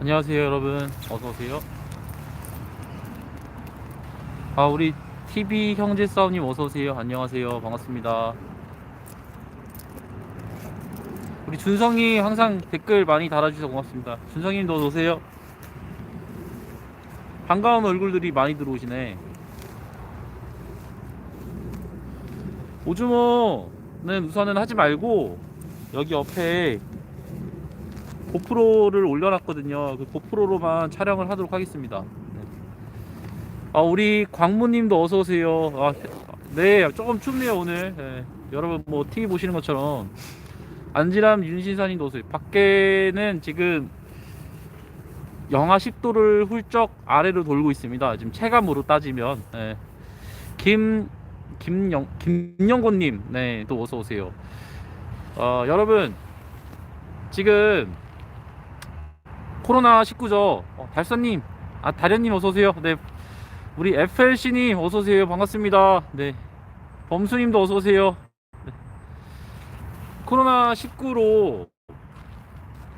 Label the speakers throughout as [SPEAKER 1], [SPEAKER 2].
[SPEAKER 1] 안녕하세요 여러분 어서오세요 아 우리 TV 형제 싸움님 어서오세요 안녕하세요 반갑습니다 우리 준성이 항상 댓글 많이 달아주셔서 고맙습니다 준성님도 어서오세요 반가운 얼굴들이 많이 들어오시네 오즈모는 우선은 하지 말고 여기 옆에 고프로를 올려놨거든요. 그 고프로로만 촬영을 하도록 하겠습니다. 네. 아, 우리 광무님도 어서 오세요. 아, 네, 조금 춥네요 오늘. 네. 여러분 뭐 TV 보시는 것처럼 안지람 윤신사님도 오세요. 밖에는 지금 영하 10도를 훌쩍 아래로 돌고 있습니다. 지금 체감으로 따지면 네. 김 김영 김영곤님, 네, 또 어서 오세요. 어, 여러분 지금 코로나19죠. 어, 달선님, 아, 다련님 어서오세요. 네. 우리 FLC님 어서오세요. 반갑습니다. 네. 범수님도 어서오세요. 네. 코로나19로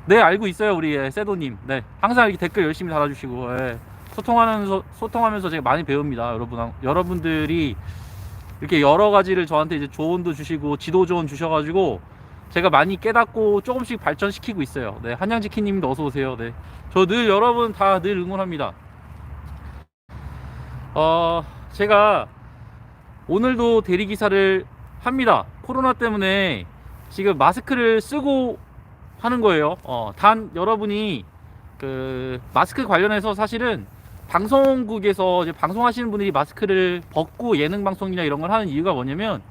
[SPEAKER 1] 네 알고 있어요 우리 예, 세도님 네 항상 이렇게 댓글 열심히 달아주시고 예. 소통하면서 소통하면서 제가 많이 배웁니다 여러분 여러분들이 이렇게 여러 가지를 저한테 이제 조언도 주시고 지도 조언 주셔가지고 제가 많이 깨닫고 조금씩 발전시키고 있어요. 네, 한양지키님도 어서 오세요. 네, 저 늘 여러분 다 늘 응원합니다. 어, 제가 오늘도 대리 기사를 합니다. 코로나 때문에 지금 마스크를 쓰고 하는 거예요. 어, 단 여러분이 그 마스크 관련해서 사실은 방송국에서 이제 방송하시는 분들이 마스크를 벗고 예능 방송이나 이런 걸 하는 이유가 뭐냐면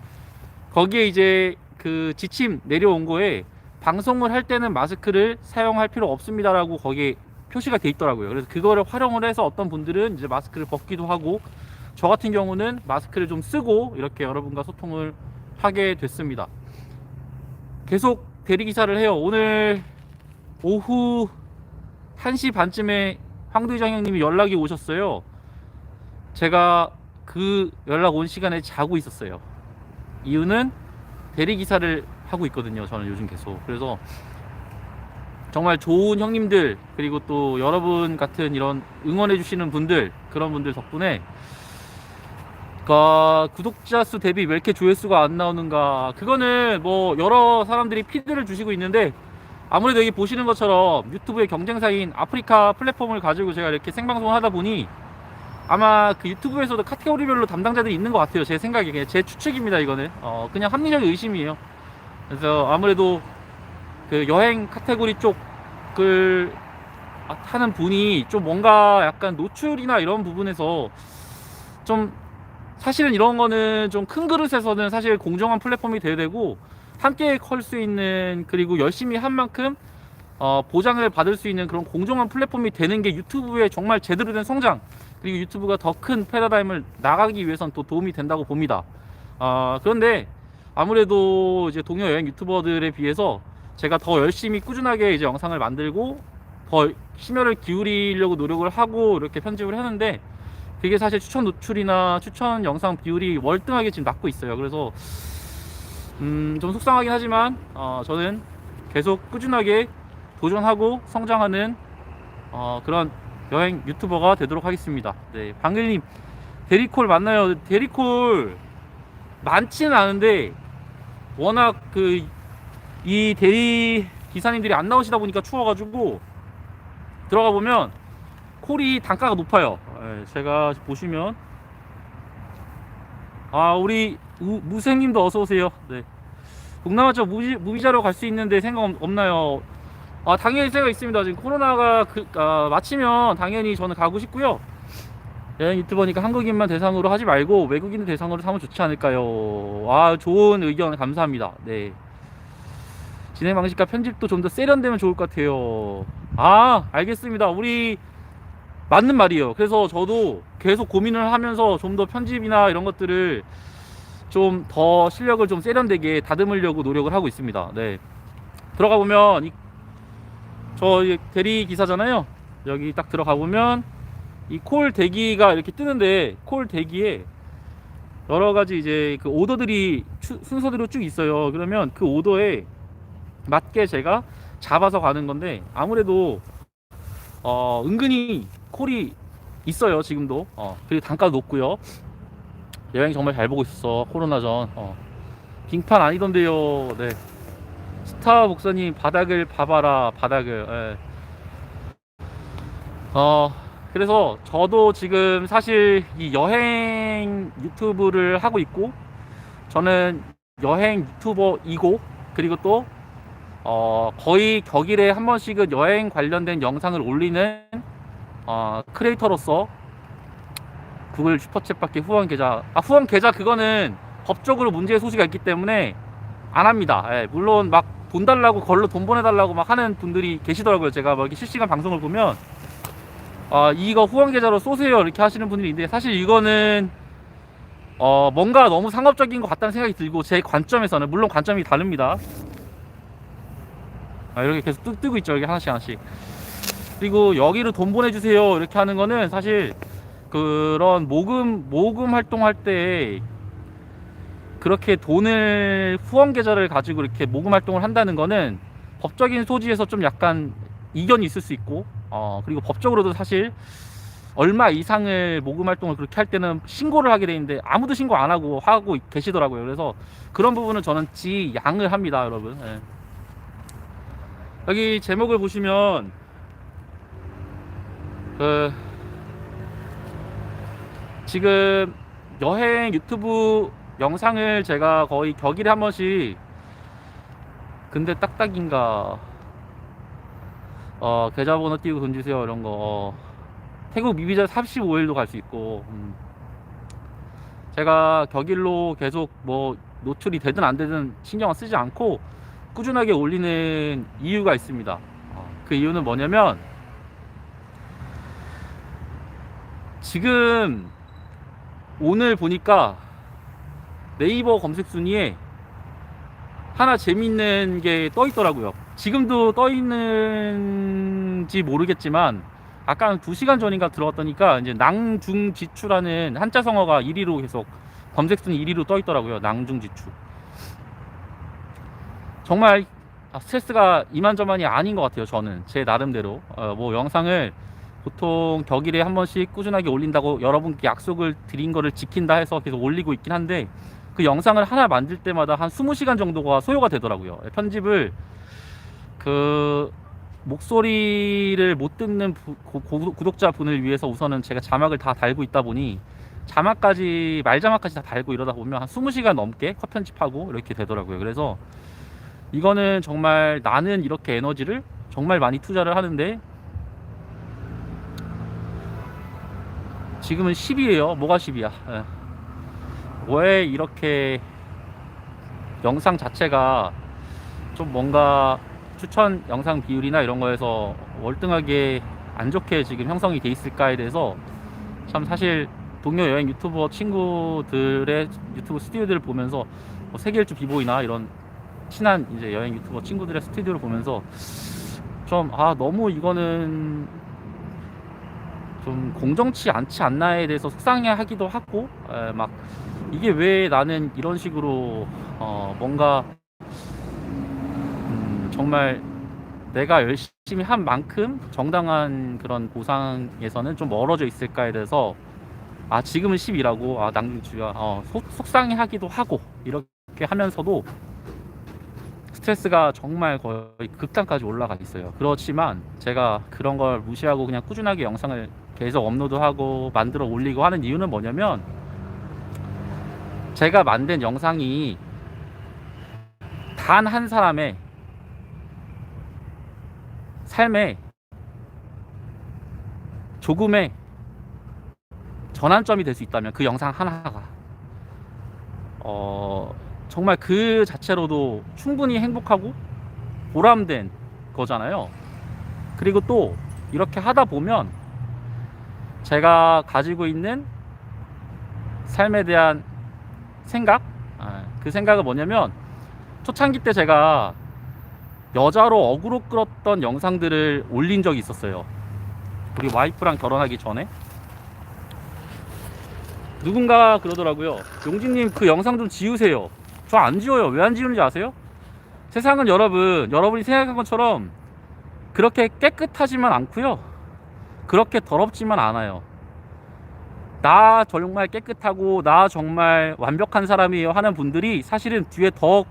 [SPEAKER 1] 거기에 이제 그 지침 내려온 거에 방송을 할 때는 마스크를 사용할 필요 없습니다라고 거기에 표시가 돼 있더라고요. 그래서 그거를 활용을 해서 어떤 분들은 이제 마스크를 벗기도 하고 저 같은 경우는 마스크를 좀 쓰고 이렇게 여러분과 소통을 하게 됐습니다. 계속 대리기사를 해요. 오늘 오후 1시 반쯤에 황도희장 형님이 연락이 오셨어요. 제가 그 연락 온 시간에 자고 있었어요. 이유는 대리 기사를 하고 있거든요. 저는 요즘 계속. 그래서 정말 좋은 형님들 그리고 또 여러분 같은 이런 응원해 주시는 분들 그런 분들 덕분에 그 구독자 수 대비 왜 이렇게 조회수가 안 나오는가 그거는 뭐 여러 사람들이 피드를 주시고 있는데 아무래도 여기 보시는 것처럼 유튜브의 경쟁사인 아프리카 플랫폼을 가지고 제가 이렇게 생방송을 하다 보니 아마 그 유튜브에서도 카테고리별로 담당자들이 있는 것 같아요. 제 생각에 그냥 제 추측입니다. 이거는 어, 그냥 합리적 의심이에요. 그래서 아무래도 그 여행 카테고리 쪽을 하는 분이 좀 뭔가 약간 노출이나 이런 부분에서 좀 사실은 이런 거는 좀 큰 그릇에서는 사실 공정한 플랫폼이 돼야 되고 함께 컬수 있는 그리고 열심히 한 만큼 어, 보장을 받을 수 있는 그런 공정한 플랫폼이 되는 게 유튜브의 정말 제대로 된 성장 그리고 유튜브가 더 큰 패러다임을 나가기 위해선 또 도움이 된다고 봅니다. 어, 그런데 아무래도 이제 동료 여행 유튜버들에 비해서 제가 더 열심히 꾸준하게 이제 영상을 만들고 더 심혈을 기울이려고 노력을 하고 이렇게 편집을 했는데 그게 사실 추천 노출이나 추천 영상 비율이 월등하게 지금 낮고 있어요. 그래서 음, 좀 속상하긴 하지만 어, 저는 계속 꾸준하게 도전하고 성장하는 어, 그런 여행 유튜버가 되도록 하겠습니다. 네, 방글님 데리콜 만나요. 데리콜 많지는 않은데 워낙 그이 대리 기사님들이 안 나오시다 보니까 추워가지고 들어가 보면 콜이 단가가 높아요. 네, 제가 보시면 아 우리 우, 무생님도 어서 오세요. 네. 동남아 쪽 무비자로 갈 수 있는데 생각 없나요? 아, 당연히 세가 있습니다. 지금 코로나가 그, 아, 마치면 당연히 저는 가고 싶고요. 여행 예, 유튜버니까 한국인만 대상으로 하지 말고 외국인 대상으로 사면 좋지 않을까요? 아, 좋은 의견 감사합니다. 네. 진행 방식과 편집도 좀 더 세련되면 좋을 것 같아요. 아, 알겠습니다. 우리 맞는 말이에요. 그래서 저도 계속 고민을 하면서 좀 더 편집이나 이런 것들을 좀 더 실력을 좀 세련되게 다듬으려고 노력을 하고 있습니다. 네. 들어가 보면 저 대리 기사잖아요. 여기 딱 들어가 보면 이 콜 대기가 이렇게 뜨는데 콜 대기에 여러 가지 이제 그 오더들이 순서대로 쭉 있어요. 그러면 그 오더에 맞게 제가 잡아서 가는 건데 아무래도 어, 은근히 콜이 있어요 지금도 어, 그리고 단가도 높고요 여행 정말 잘 보고 있었어 코로나 전 어. 빙판 아니던데요 네 스타 목사님 바닥을 봐봐라 바닥을 예. 어 그래서 저도 지금 사실 이 여행 유튜브를 하고 있고 저는 여행 유튜버이고 그리고 또 어, 거의 격일에 한 번씩은 여행 관련된 영상을 올리는 어, 크리에이터로서 구글 슈퍼챗밖에 후원 계좌 아 후원 계좌 그거는 법적으로 문제의 소지가 있기 때문에 안 합니다. 예, 물론 막돈 달라고 걸로 돈 보내달라고 막 하는 분들이 계시더라고요. 제가 막 이렇게 실시간 방송을 보면 아 이거 후원 계좌로 쏘세요 이렇게 하시는 분들이 있는데 사실 이거는 어 뭔가 너무 상업적인 것 같다는 생각이 들고 제 관점에서는 물론 관점이 다릅니다. 아 이렇게 계속 뜨, 뜨고 있죠. 이게 하나씩 하나씩. 그리고 여기로 돈 보내주세요 이렇게 하는 거는 사실 그런 모금 모금 활동할 때 그렇게 돈을 후원 계좌를 가지고 이렇게 모금 활동을 한다는 거는 법적인 소지에서 좀 약간 이견이 있을 수 있고 어 그리고 법적으로도 사실 얼마 이상을 모금 활동을 그렇게 할 때는 신고를 하게 되는데 아무도 신고 안 하고 하고 계시더라고요. 그래서 그런 부분은 저는 지양을 합니다, 여러분. 예. 여기 제목을 보시면 그 지금 여행 유튜브 영상을 제가 거의 격일에 한 번씩 근데 딱딱인가 어 계좌번호 띄고 돈 주세요 이런 거 어, 태국 미비자 35일도 갈 수 있고 음. 제가 격일로 계속 뭐 노출이 되든 안 되든 신경 쓰지 않고 꾸준하게 올리는 이유가 있습니다 어, 그 이유는 뭐냐면 지금 오늘 보니까 네이버 검색 순위에 하나 재밌는 게 떠 있더라고요. 지금도 떠 있는지 모르겠지만 아까 한 2시간 전인가 들어왔더니까 이제 낭중지추라는 한자 성어가 1위로 계속 검색 순위 1위로 떠 있더라고요. 낭중지추. 정말 아, 스트레스가 이만저만이 아닌 것 같아요. 저는 제 나름대로 어, 뭐 영상을 보통 격일에 한 번씩 꾸준하게 올린다고 여러분께 약속을 드린 거를 지킨다 해서 계속 올리고 있긴 한데 그 영상을 하나 만들 때마다 한 20시간 정도가 소요가 되더라고요. 편집을 그 목소리를 못 듣는 구독자 분을 위해서 우선은 제가 자막을 다 달고 있다 보니 자막까지 말자막까지 다 달고 이러다 보면 한 20시간 넘게 컷 편집하고 이렇게 되더라고요. 그래서 이거는 정말 나는 이렇게 에너지를 정말 많이 투자를 하는데 지금은 10이에요. 뭐가 10이야? 예. 왜 이렇게 영상 자체가 좀 뭔가 추천 영상 비율이나 이런 거에서 월등하게 안 좋게 지금 형성이 돼 있을까에 대해서 참 사실 동료 여행 유튜버 친구들의 유튜브 스튜디오를 보면서 뭐 세계 일주 비보이나 이런 친한 이제 여행 유튜버 친구들의 스튜디오를 보면서 좀 아 너무 이거는 좀 공정치 않지 않나에 대해서 속상해하기도 하고 에, 막 이게 왜 나는 이런 식으로 어, 뭔가 음, 정말 내가 열심히 한 만큼 정당한 그런 보상에서는 좀 멀어져 있을까에 대해서 아 지금은 10이라고 아 낭주야 어, 속상해하기도 하고 이렇게 하면서도 스트레스가 정말 거의 극단까지 올라가 있어요. 그렇지만 제가 그런 걸 무시하고 그냥 꾸준하게 영상을 계속 업로드하고 만들어 올리고 하는 이유는 뭐냐면 제가 만든 영상이 단 한 사람의 삶에 조금의 전환점이 될 수 있다면 그 영상 하나가 어 정말 그 자체로도 충분히 행복하고 보람된 거잖아요. 그리고 또 이렇게 하다 보면 제가 가지고 있는 삶에 대한 생각 아, 그 생각은 뭐냐면 초창기 때 제가 여자로 어그로 끌었던 영상들을 올린 적이 있었어요 우리 와이프랑 결혼하기 전에 누군가 그러더라고요 용진님 그 영상 좀 지우세요 저 안 지워요 왜 안 지우는지 아세요? 세상은 여러분 여러분이 생각한 것처럼 그렇게 깨끗하지만 않고요 그렇게 더럽지만 않아요. 나 정말 깨끗하고 나 정말 완벽한 사람이에요 하는 분들이 사실은 뒤에 더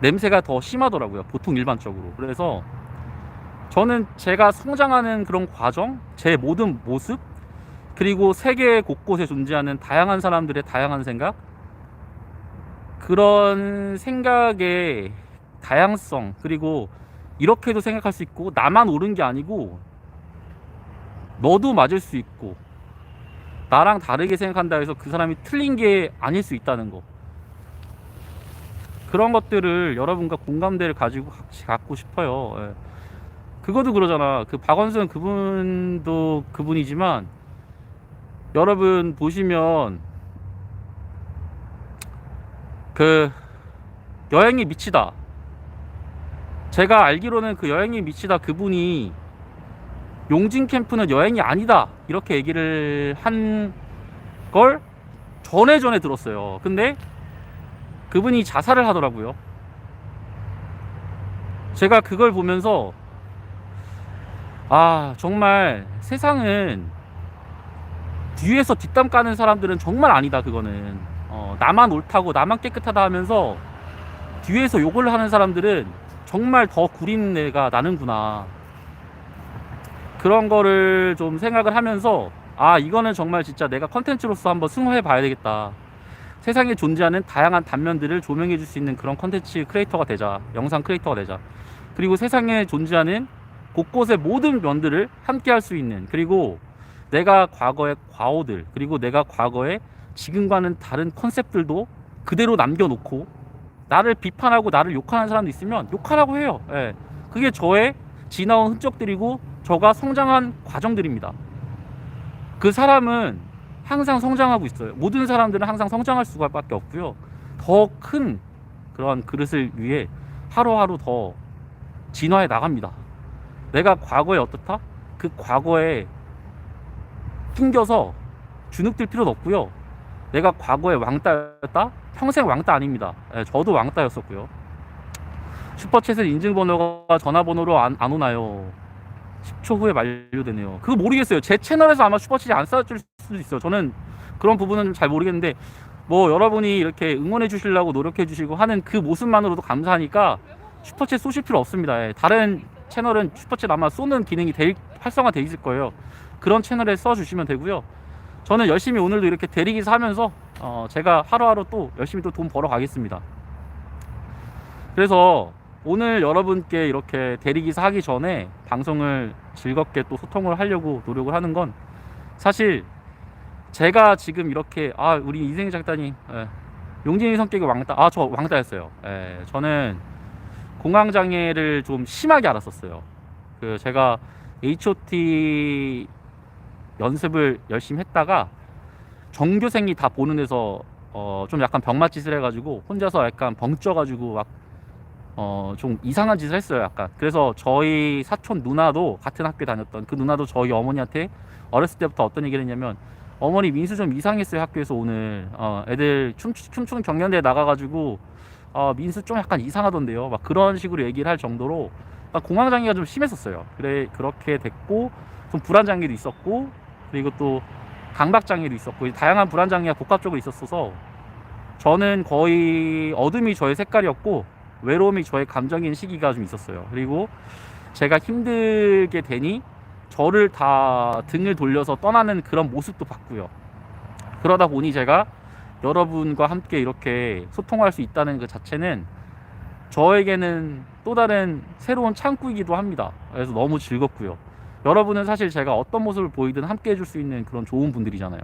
[SPEAKER 1] 냄새가 더 심하더라고요. 보통 일반적으로. 그래서 저는 제가 성장하는 그런 과정, 제 모든 모습, 그리고 세계 곳곳에 존재하는 다양한 사람들의 다양한 생각, 그런 생각의 다양성, 그리고 이렇게도 생각할 수 있고, 나만 옳은 게 아니고, 너도 맞을 수 있고 나랑 다르게 생각한다 해서 그 사람이 틀린 게 아닐 수 있다는 거 그런 것들을 여러분과 공감대를 가지고 같이 갖고 싶어요 예. 그거도 그러잖아 그 박원순 그분도 그분이지만 여러분 보시면 그 여행이 미치다 제가 알기로는 그 여행이 미치다 그분이 용진 캠프는 여행이 아니다 이렇게 얘기를 한 걸 전에 전에 들었어요. 근데 그분이 자살을 하더라고요. 제가 그걸 보면서 아 정말 세상은 뒤에서 뒷담 까는 사람들은 정말 아니다 그거는 어, 나만 옳다고 나만 깨끗하다 하면서 뒤에서 욕을 하는 사람들은 정말 더 구린 애가 나는구나 그런 거를 좀 생각을 하면서 아 이거는 정말 진짜 내가 컨텐츠로서 한번 승화해 봐야 되겠다 세상에 존재하는 다양한 단면들을 조명해 줄 수 있는 그런 컨텐츠 크리에이터가 되자 영상 크리에이터가 되자 그리고 세상에 존재하는 곳곳의 모든 면들을 함께 할 수 있는 그리고 내가 과거의 과오들 그리고 내가 과거에 지금과는 다른 컨셉들도 그대로 남겨놓고 나를 비판하고 나를 욕하는 사람도 있으면 욕하라고 해요 예. 그게 저의 지나온 흔적들이고 저가 성장한 과정들입니다. 그 사람은 항상 성장하고 있어요. 모든 사람들은 항상 성장할 수밖에 없고요. 더 큰 그런 그릇을 위해 하루하루 더 진화해 나갑니다. 내가 과거에 어떻다? 그 과거에 숨겨서 주눅들 필요도 없고요. 내가 과거에 왕따였다? 평생 왕따 아닙니다. 예, 저도 왕따였었고요. 슈퍼챗은 인증번호가 전화번호로 안, 안 오나요? 10초 후에 만료되네요. 그거 모르겠어요. 제 채널에서 아마 슈퍼챗이 안 쌓여질 수도 있어요. 저는 그런 부분은 잘 모르겠는데 뭐 여러분이 이렇게 응원해 주시려고 노력해 주시고 하는 그 모습만으로도 감사하니까 슈퍼챗 쏘실 필요 없습니다. 예. 다른 채널은 슈퍼챗 아마 쏘는 기능이 될, 활성화돼 있을 거예요. 그런 채널에 써주시면 되고요. 저는 열심히 오늘도 이렇게 대리기사 하면서 어, 제가 하루하루 또 열심히 또 돈 벌어 가겠습니다. 그래서 오늘 여러분께 이렇게 대리기사 하기 전에 방송을 즐겁게 또 소통을 하려고 노력을 하는 건 사실 제가 지금 이렇게 아 우리 인생 작단이 예, 용진이 성격이 왕따 아 저 왕따였어요. 예, 저는 공황 장애를 좀 심하게 알았었어요. 그 제가 HOT 연습을 열심히 했다가 정교생이다 보는 데서 어, 좀 약간 병맛짓을 해가지고 혼자서 약간 벙쪄가지고 막 어, 좀 이상한 짓을 했어요, 약간. 그래서 저희 사촌 누나도 같은 학교 다녔던 그 누나도 저희 어머니한테 어렸을 때부터 어떤 얘기를 했냐면 어머니 민수 좀 이상했어요, 학교에서 오늘. 어, 애들 춤, 춤추는 경연대에 나가가지고 어, 민수 좀 약간 이상하던데요. 막 그런 식으로 얘기를 할 정도로 공황장애가 좀 심했었어요. 그래, 그렇게 됐고 좀 불안장애도 있었고 그리고 또 강박장애도 있었고 다양한 불안장애가 복합적으로 있었어서 저는 거의 어둠이 저의 색깔이었고 외로움이 저의 감정인 시기가 좀 있었어요. 그리고 제가 힘들게 되니 저를 다 등을 돌려서 떠나는 그런 모습도 봤고요. 그러다 보니 제가 여러분과 함께 이렇게 소통할 수 있다는 그 자체는 저에게는 또 다른 새로운 창구이기도 합니다. 그래서 너무 즐겁고요. 여러분은 사실 제가 어떤 모습을 보이든 함께 해줄 수 있는 그런 좋은 분들이잖아요.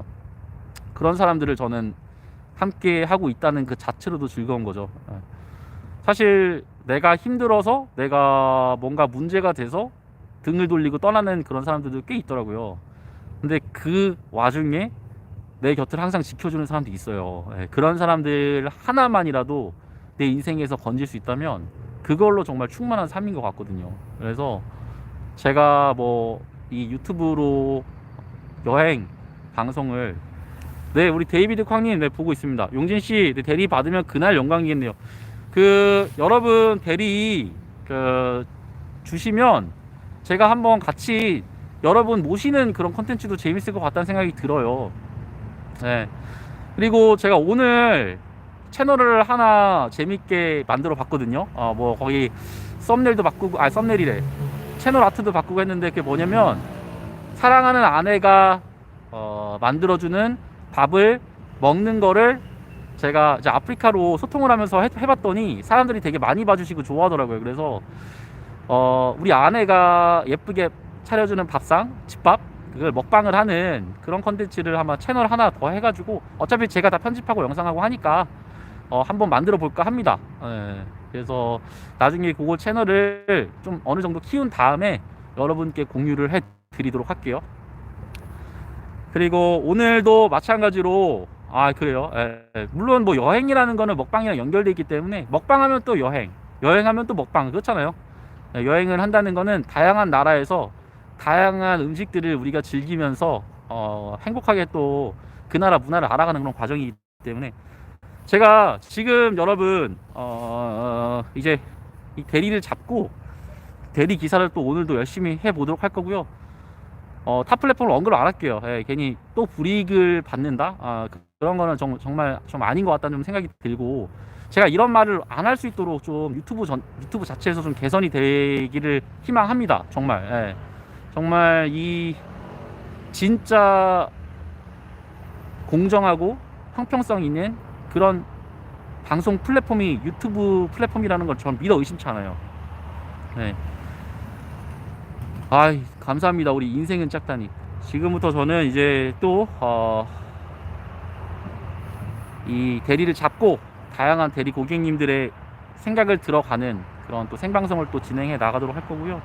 [SPEAKER 1] 그런 사람들을 저는 함께 하고 있다는 그 자체로도 즐거운 거죠. 네. 사실 내가 힘들어서 내가 뭔가 문제가 돼서 등을 돌리고 떠나는 그런 사람들도 꽤 있더라고요. 근데 그 와중에 내 곁을 항상 지켜주는 사람도 있어요. 예, 그런 사람들 하나만이라도 내 인생에서 건질 수 있다면 그걸로 정말 충만한 삶인 것 같거든요. 그래서 제가 뭐 이 유튜브로 여행 방송을 네 우리 데이비드 쾅님 네 보고 있습니다. 용진 씨 네, 대리 받으면 그날 영광이겠네요. 그 여러분 대리 그 주시면 제가 한번 같이 여러분 모시는 그런 컨텐츠도 재밌을 것 같다는 생각이 들어요. 네. 그리고 제가 오늘 채널을 하나 재밌게 만들어 봤거든요. 어, 뭐 거기 썸네일도 바꾸고, 아, 썸네일이래. 채널 아트도 바꾸고 했는데 그게 뭐냐면 사랑하는 아내가 어, 만들어주는 밥을 먹는 거를 제가 이제 아프리카로 소통을 하면서 해, 해봤더니 사람들이 되게 많이 봐주시고 좋아하더라고요. 그래서 어, 우리 아내가 예쁘게 차려주는 밥상, 집밥, 그걸 먹방을 하는 그런 컨텐츠를 아마 채널 하나 더 해가지고 어차피 제가 다 편집하고 영상하고 하니까 어, 한번 만들어 볼까 합니다. 예, 그래서 나중에 그거 채널을 좀 어느 정도 키운 다음에 여러분께 공유를 해 드리도록 할게요. 그리고 오늘도 마찬가지로 아 그래요? 예, 예, 물론 뭐 여행이라는 거는 먹방이랑 연결돼 있기 때문에 먹방하면 또 여행, 여행하면 또 먹방 그렇잖아요. 예, 여행을 한다는 거는 다양한 나라에서 다양한 음식들을 우리가 즐기면서 어, 행복하게 또 그 나라 문화를 알아가는 그런 과정이기 때문에 제가 지금 여러분 어, 이제 이 대리를 잡고 대리 기사를 또 오늘도 열심히 해보도록 할 거고요. 어, 타 플랫폼을 언급 을안 할게요. 예, 괜히 또 불이익을 받는다. 아, 그런 거는 정, 정말 좀 아닌 것 같다는 생각이 들고 제가 이런 말을 안 할 수 있도록 좀 유튜브 전 유튜브 자체에서 좀 개선이 되기를 희망합니다. 정말 예. 정말 이 진짜 공정하고 형평성 있는 그런 방송 플랫폼이 유튜브 플랫폼이라는 걸 저는 믿어 의심치 않아요. 네. 아, 감사합니다. 우리 인생은 짝다니 지금부터 저는 이제 또 어, 이 대리를 잡고 다양한 대리 고객님들의 생각을 들어가는 그런 또 생방송을 또 진행해 나가도록 할 거고요.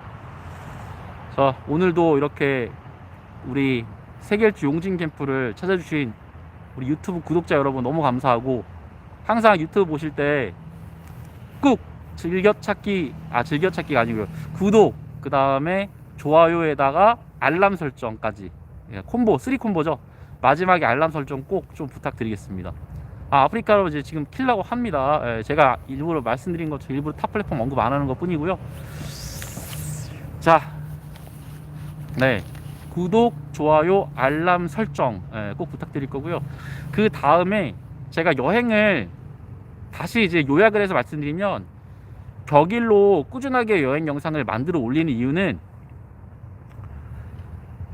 [SPEAKER 1] 자, 오늘도 이렇게 우리 세계일주 용진 캠프를 찾아주신 우리 유튜브 구독자 여러분 너무 감사하고 항상 유튜브 보실 때 꾹 즐겨찾기 아 즐겨찾기가 아니고요 구독 그 다음에 좋아요에다가 알람 설정까지 예, 콤보 3 콤보죠 마지막에 알람 설정 꼭 좀 부탁드리겠습니다. 아, 프리카로 이제 지금 킬라고 합니다. 예, 제가 일부러 말씀드린 것처럼 일부러 탑 플랫폼 언급 안 하는 것 뿐이고요. 자, 네. 구독, 좋아요, 알람 설정 예, 꼭 부탁드릴 거고요. 그 다음에 제가 여행을 다시 이제 요약을 해서 말씀드리면 격일로 꾸준하게 여행 영상을 만들어 올리는 이유는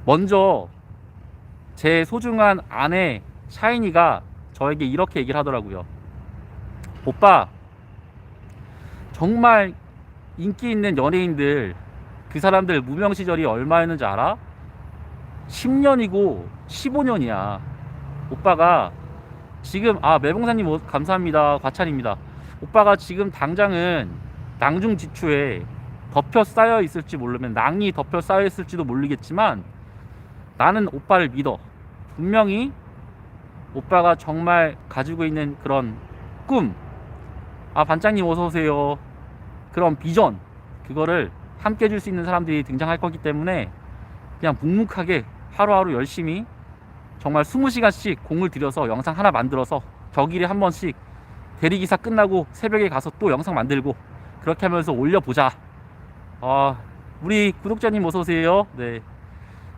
[SPEAKER 1] 먼저 제 소중한 아내 샤이니가 저에게 이렇게 얘기를 하더라고요. 오빠, 정말 인기 있는 연예인들, 그 사람들 무명 시절이 얼마였는지 알아? 10년이고 15년이야. 오빠가 지금, 아, 매봉사님 감사합니다. 과찬입니다. 오빠가 지금 당장은 낭중 지추에 덮여 쌓여 있을지 모르면 낭이 덮여 쌓여 있을지도 모르겠지만 나는 오빠를 믿어. 분명히 오빠가 정말 가지고 있는 그런 꿈, 아, 반장님 어서오세요. 그런 비전, 그거를 함께 해줄 수 있는 사람들이 등장할 거기 때문에 그냥 묵묵하게 하루하루 열심히 정말 20시간씩 공을 들여서 영상 하나 만들어서 격일에 한 번씩 대리기사 끝나고 새벽에 가서 또 영상 만들고 그렇게 하면서 올려보자. 아, 우리 구독자님 어서오세요. 네.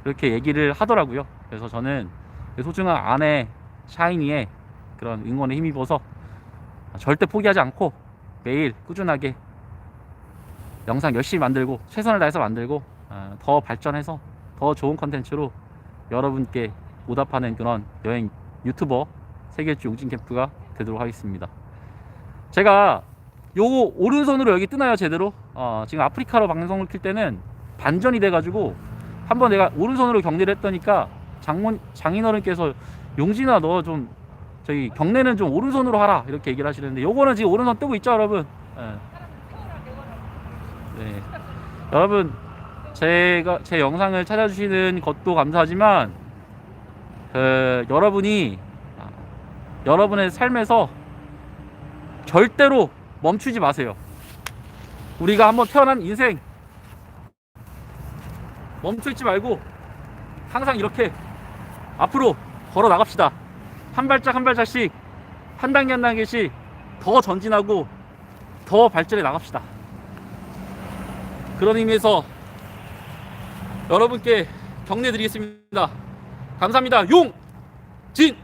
[SPEAKER 1] 이렇게 얘기를 하더라고요. 그래서 저는 그 소중한 아내 샤이니의 그런 응원에 힘입어서 절대 포기하지 않고 매일 꾸준하게 영상 열심히 만들고 최선을 다해서 만들고 어, 더 발전해서 더 좋은 컨텐츠로 여러분께 보답하는 그런 여행 유튜버 세계일주 웅진 캠프가 되도록 하겠습니다. 제가 요거 오른손으로 여기 뜨나요 제대로? 어, 지금 아프리카로 방송을 킬 때는 반전이 돼가지고 한번 내가 오른손으로 경례를 했더니까 장문 장인어른께서 용진아 너좀 저기 경례는 좀 오른손으로 하라 이렇게 얘기를 하시는데 요거는 지금 오른손 뜨고 있죠 여러분 네. 네. 여러분 제가 제 영상을 찾아주시는 것도 감사하지만 그 여러분이 여러분의 삶에서 절대로 멈추지 마세요 우리가 한번 태어난 인생 멈추지 말고 항상 이렇게 앞으로 걸어 나갑시다. 한 발짝 한 발짝씩, 한 단계 한 단계씩 더 전진하고 더 발전해 나갑시다. 그런 의미에서 여러분께 경례 드리겠습니다. 감사합니다. 용! 진!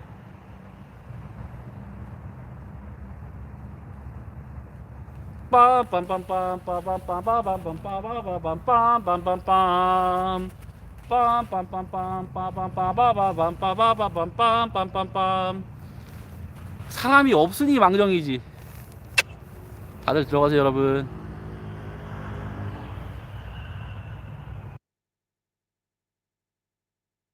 [SPEAKER 1] 빰빰빰빰빰빰빰빰빰빰빰빰빰빰빰빰빰 빰빰빰빰빰빰빰빰빰빰빰빰빰빰빰빰빰빰 사람이 없으니 망정이지 다들 들어가세요 여러분